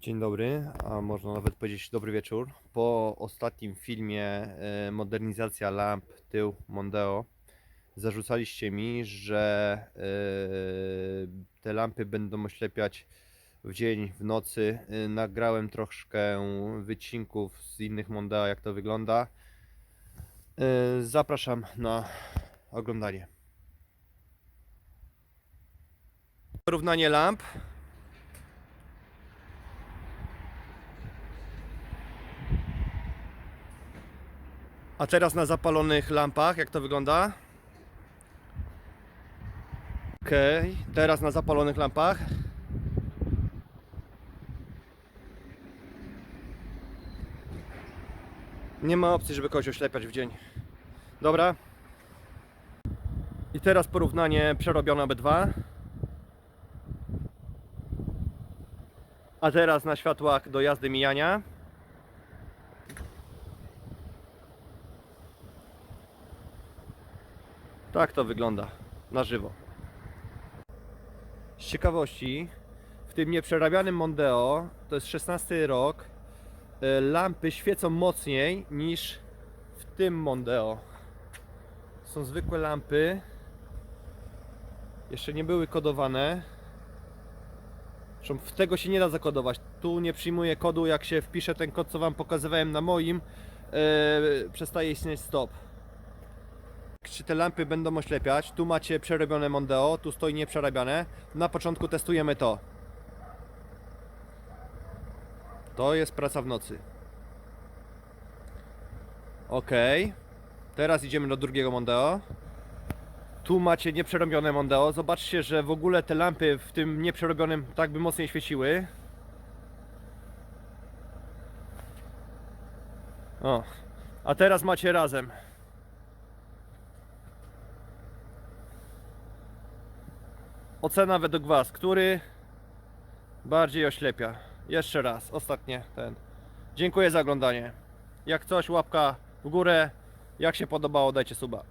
Dzień dobry, a można nawet powiedzieć dobry wieczór. Po ostatnim filmie e, modernizacja lamp tył Mondeo zarzucaliście mi, że e, te lampy będą oślepiać w dzień, w nocy. E, Nagrałem troszkę wycinków z innych Mondeo, jak to wygląda. Zapraszam na oglądanie. Porównanie lamp. A teraz na zapalonych lampach, jak to wygląda? Okej, teraz na zapalonych lampach. Nie ma opcji, żeby kogoś oślepiać w dzień. Dobra. I teraz porównanie przerobione B2. A teraz na światłach do jazdy mijania. Tak to wygląda na żywo. Z ciekawości, w tym nieprzerabianym Mondeo, to jest 16 rok, e, lampy świecą mocniej niż w tym Mondeo. Są zwykłe lampy, jeszcze nie były kodowane. Zresztą w tego się nie da zakodować. Tu nie przyjmuje kodu, jak się wpisze ten kod, co Wam pokazywałem na moim, e, przestaje istnieć stop czy te lampy będą oślepiać. Tu macie przerobione Mondeo, tu stoi nieprzerabiane. Na początku testujemy to. To jest praca w nocy. Ok. Teraz idziemy do drugiego Mondeo. Tu macie nieprzerobione Mondeo. Zobaczcie, że w ogóle te lampy w tym nieprzerobionym tak by mocniej świeciły. O. A teraz macie razem. Ocena według Was, który bardziej oślepia? Jeszcze raz, ostatnie ten. Dziękuję za oglądanie. Jak coś, łapka w górę. Jak się podobało, dajcie suba.